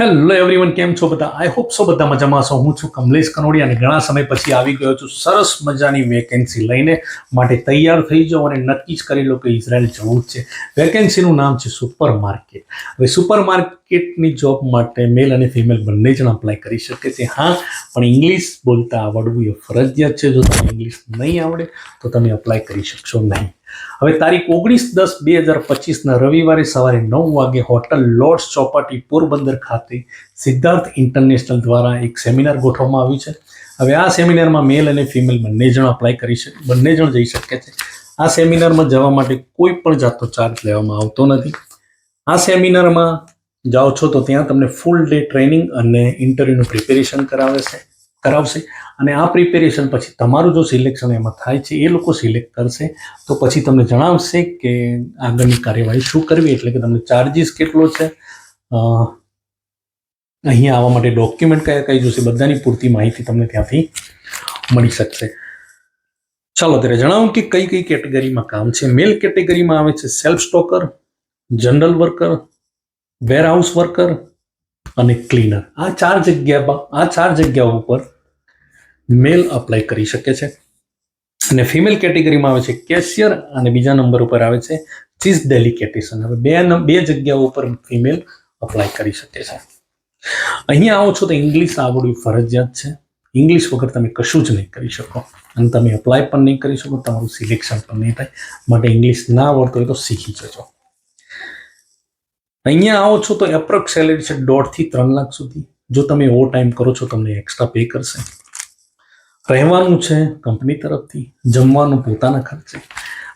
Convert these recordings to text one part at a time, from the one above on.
Hello everyone કેમ છો બધા? આઈ હોપ સો બધા મજામાં છો હું છું કમલેશ કનોડિયા અને ઘણા સમય પછી આવી ગયો છું સરસ મજાની વેકેન્સી લઈને માટે તૈયાર થઈ જાઓ અને નક્કી જ કરી લો કે ઇઝરાયલ જવું જ છે. વેકેન્સીનું નામ છે સુપર માર્કેટ હવે સુપર માર્કેટની જોબ માટે મેલ અને ફિમેલ બંને જણ અપ્લાય કરી શકે છે. હા, પણ ઇંગ્લિશ બોલતા આવડવું એ ફરજિયાત છે. જો તમને ઇંગ્લિશ નહીં આવડે, તો તમે અપ્લાય કરી શકશો નહીં. હવે તારીખ ઓગણીસ દસ બે હજાર પચીસના રવિવારે સવારે નવ વાગે હોટલ લોર્ડ્સ ચોપાટી પોરબંદર ખાતે સિદ્ધાર્થ ઇન્ટરનેશનલ દ્વારા એક સેમિનાર ગોઠવવામાં આવ્યું છે. હવે આ સેમિનારમાં મેલ અને ફિમેલ બંને જણ અપ્લાય કરી શકે, બંને જણ જઈ શકે છે. આ સેમિનારમાં જવા માટે કોઈ પણ જાતનો ચાર્જ લેવામાં આવતો નથી. આ સેમિનારમાં જાઓ છો તો ત્યાં તમને ફૂલ ડે ટ્રેનિંગ અને ઇન્ટરવ્યૂનું પ્રિપેરેશન કરાવે છે. કરાવશે. અને આ પ્રિપેરેશન પછી તમારું જો સિલેક્શન એમાં થાય છે, એ લોકો સિલેક્ટ કરશે, તો પછી તમને જણાવશે કે આગળની કાર્યવાહી શું કરવી, એટલે કે તમને ચાર્જિસ કેટલો છે. અહીંયા આવવા માટે ડોક્યુમેન્ટ કયા કઈ જોશે, બધાની પૂરતી માહિતી તમને ત્યાંથી મળી શકશે. ચાલો ત્યારે જણાવું કે કઈ કઈ કેટેગરીમાં કામ છે. મેલ કેટેગરીમાં આવે છે self stocker general worker warehouse worker અને ક્લીનર આ ચાર જગ્યા, આ ચાર જગ્યાઓ ઉપર મેલ અપ્લાય કરી શકે છે. અને ફિમેલ કેટેગરીમાં આવે છે કેશિયર અને બીજા નંબર ઉપર આવે છે ચીઝ ડેલિકેટેશન હવે બે બે જગ્યાઓ ઉપર ફિમેલ અપ્લાય કરી શકે છે. અહીંયા આવો છો તો ઇંગ્લિશ આવડવું ફરજિયાત છે. ઇંગ્લિશ વગર તમે કશું જ નહીં કરી શકો. અને તમે અપ્લાય પણ નહીં કરી શકો, તમારું સિલેક્શન પણ નહીં થાય. માટે ઇંગ્લિશ ના આવડતું હોય તો શીખી જજો. અહીંયા આવો છો તો એપ્રોક્સ સેલેરી છે દોઢથી ત્રણ લાખ સુધી. જો તમે ઓવર ટાઈમ કરો છો, તમને એક્સ્ટ્રા પે કરશે. રહેવાનું છે કંપની તરફથી, જમવાનું પોતાના ખર્ચે.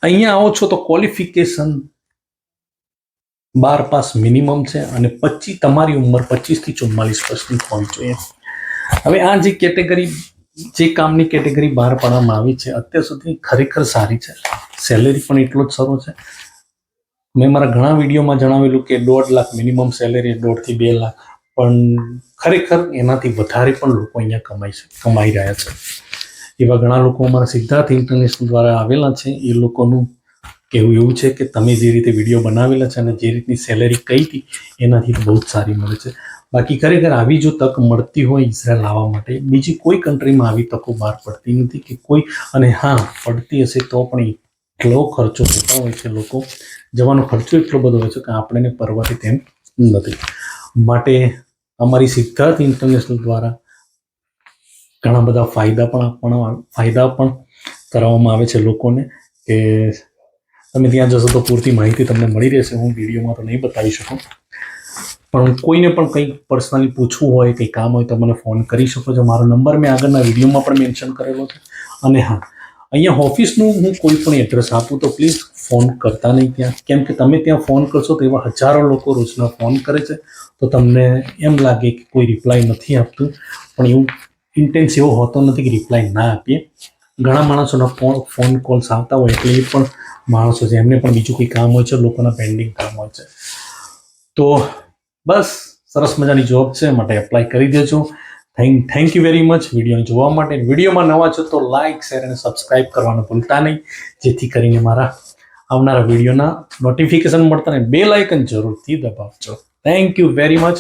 અહીંયા આવો છો તો ક્વોલિફિકેશન બાર પાસ મિનિમમ છે અને પચીસ તમારી ઉંમર પચીસથી ચુમ્માલીસ વર્ષની હોવી જોઈએ. હવે આ જે કેટેગરી જે કામની કેટેગરી બહાર પાડવામાં આવી છે, અત્યાર સુધી ખરેખર સારી છે. સેલેરી પણ એટલો જ સારો છે. મેં મારા ઘણા વિડીયોમાં જણાવેલું કે દોઢ લાખ મિનિમમ સેલેરી દોઢથી બે લાખ. પણ ખરેખર એનાથી વધારે પણ લોકો અહીંયા કમાઈ છે કમાઈ રહ્યા છે. એવા ઘણા લોકો અમારા સિદ્ધાર્થ ઇન્ટરનેશનલ દ્વારા આવેલા છે. એ લોકોનું કહેવું એવું છે કે તમે જે રીતે વીડિયો બનાવેલા છે અને જે રીતની સેલેરી કઈ હતી, એનાથી બહુ જ સારી મળે છે. બાકી ખરેખર આવી જો તક મળતી હોય ઇઝરાયલ આવવા માટે, બીજી કોઈ કન્ટ્રીમાં આવી તકો બહાર પડતી નથી કે કોઈ, અને હા, પડતી હશે તો પણ એટલો ખર્ચો થતો હોય છે લોકો. જવાનો ખર્ચો એટલો બધો હોય છે કે આપણને પરવાથી તેમ નથી. માટે અમારી સિદ્ધાર્થ ઇન્ટરનેશનલ દ્વારા ઘણા બધા ફાયદા પણ આપવાના ફાયદા પણ કરાવવામાં આવે છે લોકોને કે તમે ત્યાં જશો તો પૂરતી માહિતી તમને મળી રહેશે. હું વિડીયોમાં તો નહીં બતાવી શકું. પણ કોઈને પણ કંઈક પર્સનલી પૂછવું હોય, કંઈ કામ હોય તો મને ફોન કરી શકો છો. મારો નંબર મેં આગળના વિડીયોમાં પણ મેન્શન કરેલો છે. અને હા, અહીંયા ઓફિસનું હું કોઈ પણ એડ્રેસ આપું તો પ્લીઝ ફોન કરતા નહીં ત્યાં. કેમ કે તમે ત્યાં ફોન કરશો તો એવા હજારો લોકો રોજના ફોન કરે છે. તો તમને એમ લાગે કે કોઈ રિપ્લાય નથી આપતું. પણ એવું ઇન્ટેન્સ એવો હોતો નથી કે રિપ્લાય ના આપીએ. ઘણા માણસોના ફોન ફોન કોલ્સ આવતા હોય એટલે એ પણ માણસો છે. એમને પણ બીજું કોઈ કામ હોય છે, લોકોના પેન્ડિંગ કામ હોય છે. તો બસ, સરસ મજાની જોબ છે. માટે એપ્લાય કરી દેજો. Thank thank you very much video જોવા માટે. વિડીયોમાં નવા છો તો લાઇક શેર અને સબસ્ક્રાઇબ કરવાનું ભૂલતા નહીં. જેથી કરીને મારા આવનારા વિડીયોના નોટિફિકેશન મળતા ને બે લાઇકન જરૂરથી દબાવજો. થેન્ક યુ વેરી મચ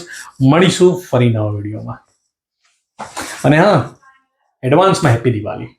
મળીશું ફરી નવા વિડીયોમાં. અને હા એડવાન્સમાં હેપી દિવાળી.